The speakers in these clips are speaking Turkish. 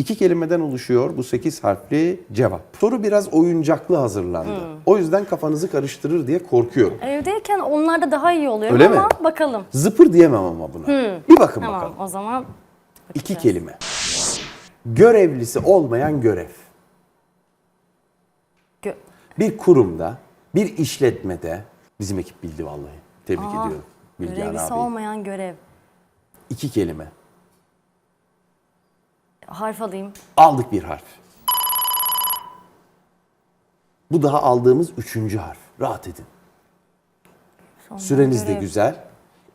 İki kelimeden oluşuyor bu 8 harfli cevap. Soru biraz oyuncaklı hazırlandı. O yüzden kafanızı karıştırır diye korkuyorum. Evdeyken onlar da daha iyi oluyor Öyle ama mi? bakalım. Zıpır diyemem ama buna. Bir bakın Tamam bakalım. o zaman İki kelime. Görevlisi olmayan görev. gö- Bir kurumda, bir işletmede, bizim ekip bildi vallahi. Tebrik ediyorum. Bilgehan görevlisi abi. olmayan görev. İki kelime. Harf alayım. Aldık bir harf. Bu daha aldığımız üçüncü harf. Rahat edin. Sonra Süreniz de güzel.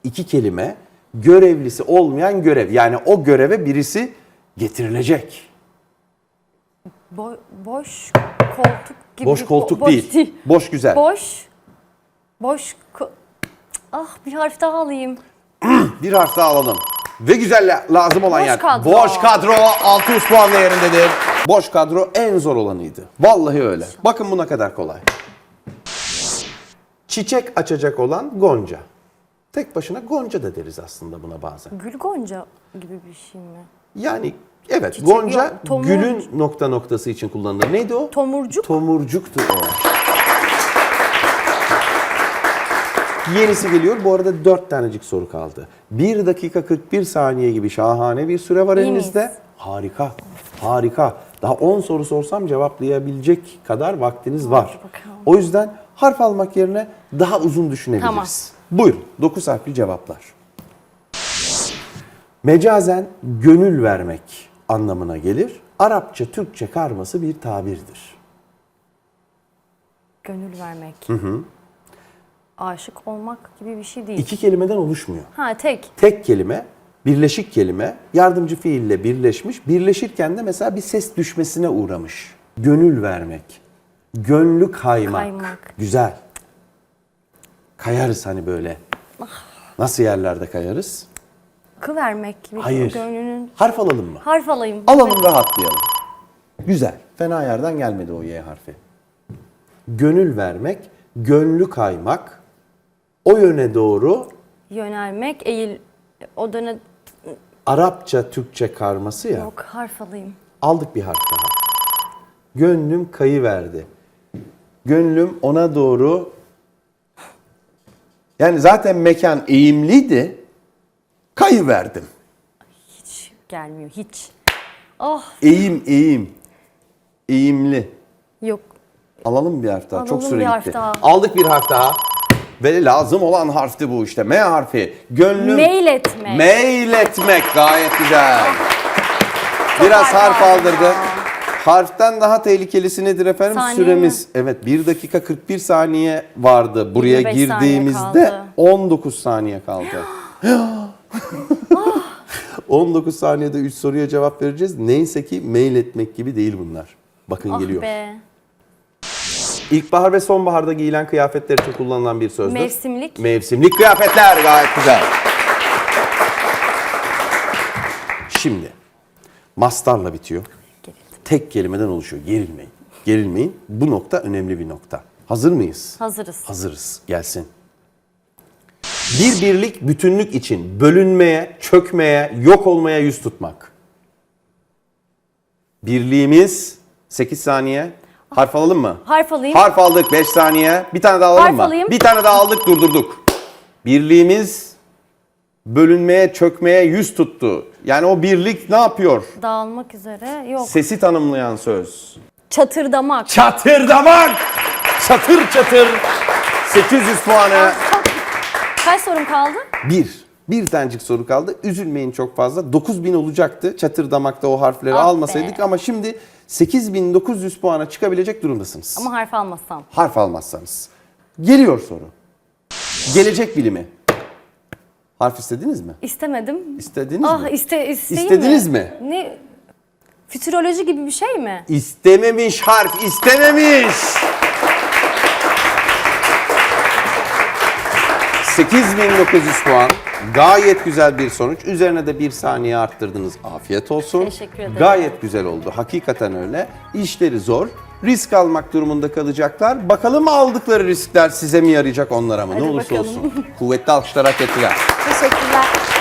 İki kelime. Görevlisi olmayan görev. Yani o göreve birisi getirilecek. Bo- boş koltuk gibi. Boş koltuk boş değil. Boş güzel. Boş. Boş. ko- Ah bir harf daha alayım. Bir harf daha alalım. Ve güzel la- lazım olan Boş yer. kadro. Boş kadro 600 puan değerindedir. Boş kadro en zor olanıydı. Vallahi öyle. Bakın bu ne kadar kolay. Çiçek açacak olan gonca. Tek başına gonca da deriz aslında buna bazen. Gül gonca gibi bir şey mi? Yani evet Çiçek gonca yok, tomurcuk. gülün nokta noktası için kullanılır. Neydi o? Tomurcuk. Tomurcuktu o. Yenisi geliyor. Bu arada 4 tanecik soru kaldı. 1 dakika 41 saniye gibi şahane bir süre var İyi elinizde. miyiz? Harika. Harika. Daha 10 soru sorsam cevaplayabilecek kadar vaktiniz var. O yüzden harf almak yerine daha uzun düşünebiliriz. Tamam. Buyurun. 9 harfli cevaplar. Mecazen gönül vermek anlamına gelir. Arapça, Türkçe karması bir tabirdir. Gönül vermek. Aşık olmak gibi bir şey değil. İki kelimeden oluşmuyor. Ha tek. Tek kelime, birleşik kelime, yardımcı fiille birleşmiş. Birleşirken de mesela bir ses düşmesine uğramış. Gönül vermek, gönlü kaymak. Kaymak. Güzel. Kayarız hani böyle. Nasıl yerlerde kayarız? Kı vermek gibi. Hayır. Gönlünün. Harf alalım mı? Harf alayım. Alalım rahatlayalım. Güzel. Fena yerden gelmedi o Y harfi. Gönül vermek, gönlü kaymak, o yöne doğru Yönelmek, eğil. O döne Arapça, Türkçe karması ya. yok harf alayım. Aldık bir harf daha. Gönlüm kayıverdi. Gönlüm ona doğru yani zaten mekan eğimliydi. Kayıverdim. Hiç gelmiyor hiç. Oh Eğim, eğim. Eğimli. yok. Alalım bir harf daha. Çok Alalım süre bir harf gitti. daha. Aldık bir harf daha. Ve lazım olan harfti bu işte. M harfi. Gönlüm. Mail etmek. Mail etmek. Gayet güzel. Biraz harf aldırdı. Harften daha tehlikeli nedir efendim? Saniye Süremiz. Evet 1 dakika 41 saniye vardı. Buraya 25 saniye girdiğimizde kaldı. 19 saniye kaldı. 19 saniyede 3 soruya cevap vereceğiz. Neyse ki mail etmek gibi değil bunlar. Bakın Ah geliyor. be. İlkbahar ve sonbaharda giyilen kıyafetler için kullanılan bir sözdür. Mevsimlik. Mevsimlik kıyafetler gayet güzel. Şimdi mastarla bitiyor. Tek kelimeden oluşuyor. Gerilmeyin. Gerilmeyin. Bu nokta önemli bir nokta. Hazır mıyız? Hazırız. Hazırız. Gelsin. Bir birlik bütünlük için bölünmeye, çökmeye, yok olmaya yüz tutmak. Birliğimiz 8 saniye. Harf alalım mı? Harf alayım. Harf aldık 5 saniye. Bir tane daha alalım Harf mı? alayım. Bir tane daha aldık durdurduk. Birliğimiz bölünmeye, çökmeye yüz tuttu. Yani o birlik ne yapıyor? Dağılmak üzere. Yok. Sesi tanımlayan söz. Çatırdamak. Çatırdamak! Çatır çatır. 800 puanı. Kaç sorum kaldı? Bir. Bir tanecik soru kaldı. Üzülmeyin çok fazla. 9000 olacaktı. Çatırdamakta o harfleri Ah be. almasaydık ama şimdi 8900 puana çıkabilecek durumdasınız. Ama harf almazsam. Harf almazsanız. Geliyor soru. Gelecek bilimi. Harf istediniz mi? İstemedim. İstediniz Ah mi? iste, isteyeyim İstediniz mi? Ne? Fütüroloji gibi bir şey mi? İstememiş harf, istememiş. 8900 puan. Gayet güzel bir sonuç. Üzerine de bir saniye arttırdınız. Afiyet olsun. Teşekkür ederim. Gayet güzel oldu. Hakikaten öyle. İşleri zor. Risk almak durumunda kalacaklar. Bakalım aldıkları riskler size mi yarayacak onlara mı? Hadi ne olursa bakalım. olsun. Kuvvetli alkışlar hak ettiler. Teşekkürler.